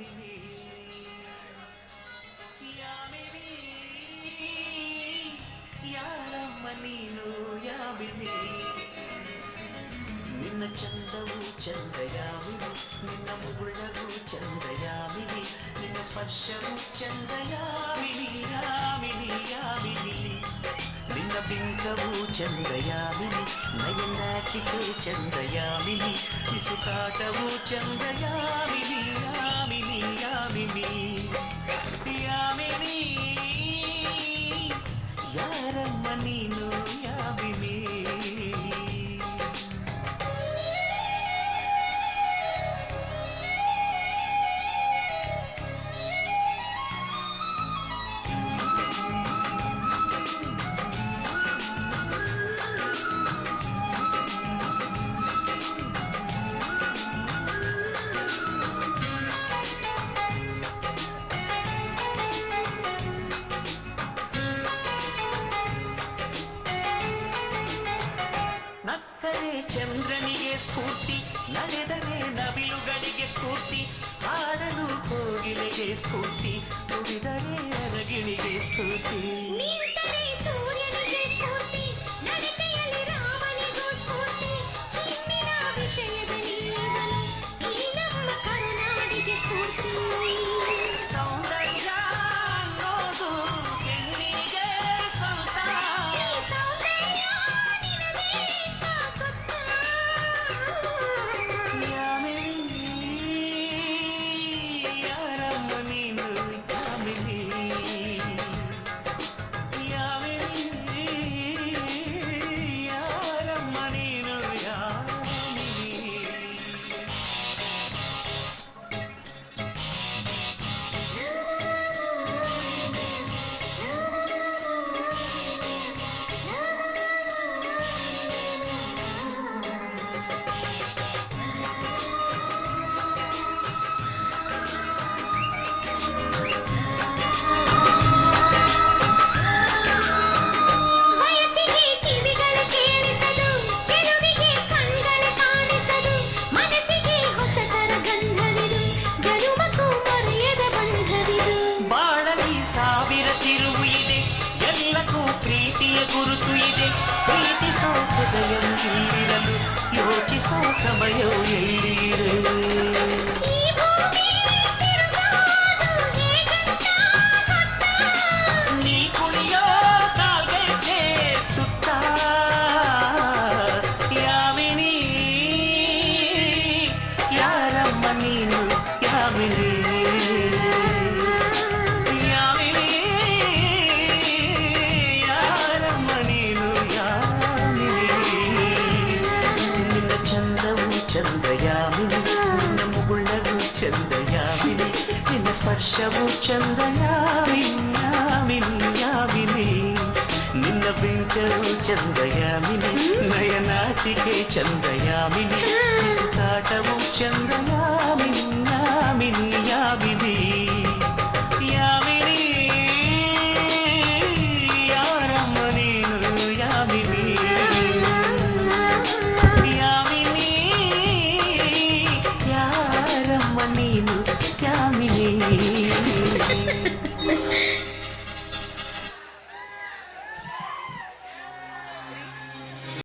యామిని యామిని యారమ్మ నీను యామిని నిన్న చందవు చందయామిని నిన్న ముగుళ్ళవు చందయామిని నిన్న స్పర్శవు చందయామిని యామిని యామిని నిన్న బింకవు చందయామిని నయనాచికే చందయామిని ఇసుకాటవు చందయామిని యామిని యామిని యామిని ಚಂದ್ರನಿಗೆ ಸ್ಫೂರ್ತಿ ನಡೆದರೆ ನವಿಲುಗಳಿಗೆ ಸ್ಫೂರ್ತಿ ಹಾಡಲು ಕೋಗಿಲೆಗೆ ಸ್ಫೂರ್ತಿ ನುಡಿದರೆ ಅರಗಿಣಿಗೆ ಸ್ಫೂರ್ತಿ ನಿಂತರೆ ಸೂರ್ಯನಿಗೆ హృదయం నీడలు యోచిసా సమయం ಚಂದಯಾಮಿನಿ ನಿನ್ನ ಮುಗುಳವು ಚಂದಯಾಮಿನಿ ನಿನ್ನ ಸ್ಪರ್ಶವು ಚಂದಯಾಮಿನಿ ಯಾಮಿನಿ ಯಾಮಿನಿ ನಿನ್ನ ಬೆಂಕರು ಚಂದಯಾಮಿನಿ ನಯನಾಚಿಕೆ ಚಂದಯಾಮಿನಿ ಬಿಸುಕಾಟವು ಚಂದಯಾಮಿನಿ ಯಾಮಿನಿ ಯಾಮಿನಿ ಯಾಮಿನಿ ಯಾರಮ್ಮ ನೀನು ಯಾಮಿನಿ